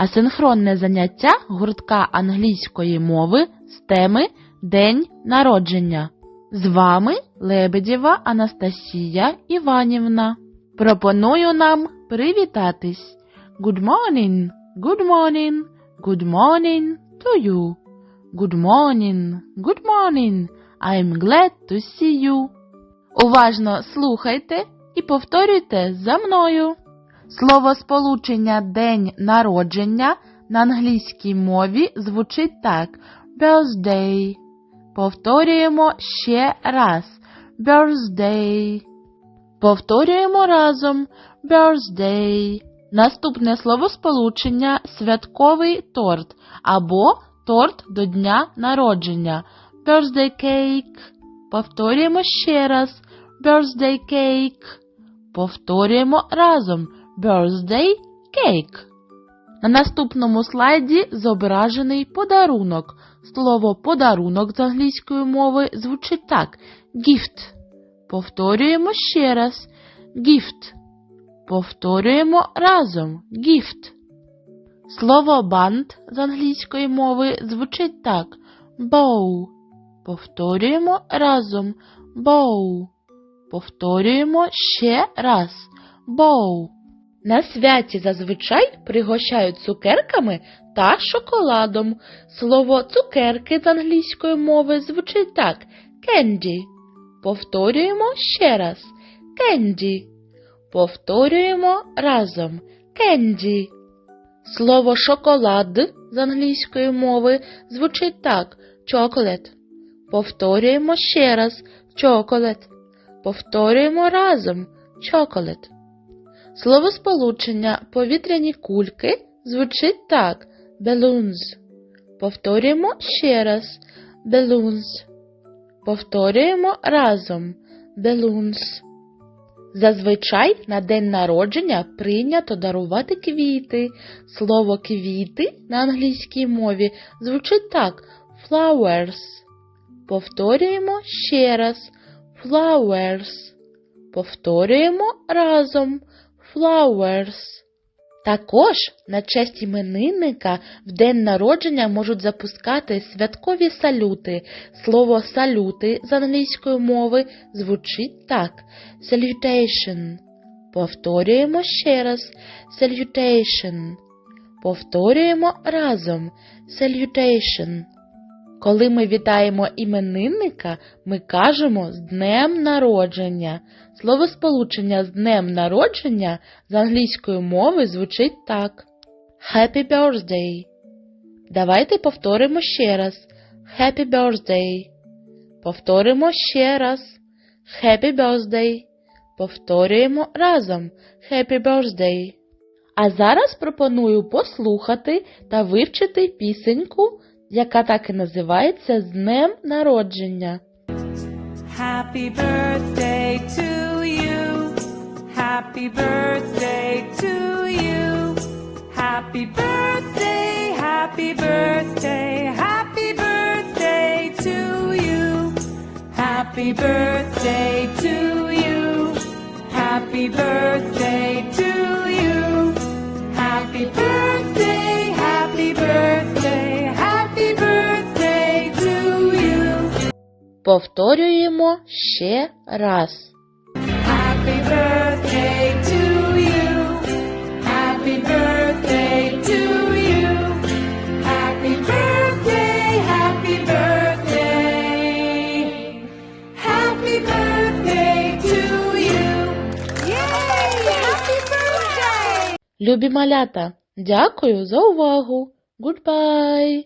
асинхронне заняття гуртка англійської мови з теми День народження. З вами Лебедєва Анастасія Іванівна. Пропоную нам привітатись. Good morning, good morning, good morning to you. Good morning, good morning. I'm glad to see you. Уважно слухайте і повторюйте за мною. Слово сполучення день народження на англійській мові звучить так: birthday. Повторюємо ще раз. Birthday. Повторюємо разом birthday. Наступне словосполучення святковий торт або торт до дня народження. Birthday cake. Повторюємо ще раз. Birthday cake. Повторюємо разом. Birthday cake. На наступному слайді зображений подарунок. Слово подарунок з англійської мови звучить так: gift. Повторюємо ще раз. Gift. Повторюємо разом. Gift. Слово бант з англійської мови звучить так: bow. Повторюємо разом. Bow. Повторюємо ще раз. Bow. На святі зазвичай пригощають цукерками та шоколадом. Слово цукерки з англійської мови звучить так: candy. Повторюємо ще раз. Candy. Повторюємо разом. Candy. Слово шоколад з англійської мови звучить так: chocolate. Повторюємо ще раз. Chocolate. Повторюємо разом. Chocolate. Словосполучення повітряні кульки звучить так: balloons. Повторюємо ще раз. Balloons. Повторюємо разом. Balloons. Зазвичай на день народження прийнято дарувати квіти. Слово квіти на англійській мові звучить так: flowers. Повторюємо ще раз. Flowers. Повторюємо разом. Flowers. Також на честь іменинника в день народження можуть запускати святкові салюти. Слово салюти з англійської мови звучить так: salutation. Повторюємо ще раз. Salutation. Повторюємо разом. Salutation. Коли ми вітаємо іменинника, ми кажемо з днем народження. Словосполучення з днем народження з англійської мови звучить так: Happy birthday. Давайте повторимо ще раз. Happy birthday. Повторимо ще раз. Happy birthday. Повторюємо разом. Happy birthday. А зараз пропоную послухати та вивчити пісеньку, яка так і називається з днем народження. Happy birthday to you. Happy birthday to you. Happy birthday, happy birthday, happy birthday to you. Happy birthday to you. Happy birthday Повторюємо ще раз. Happy birthday to you. Happy birthday to you. Happy birthday, happy birthday. Happy birthday to you. Yay! Happy birthday! Любі малята, дякую за увагу. Goodbye!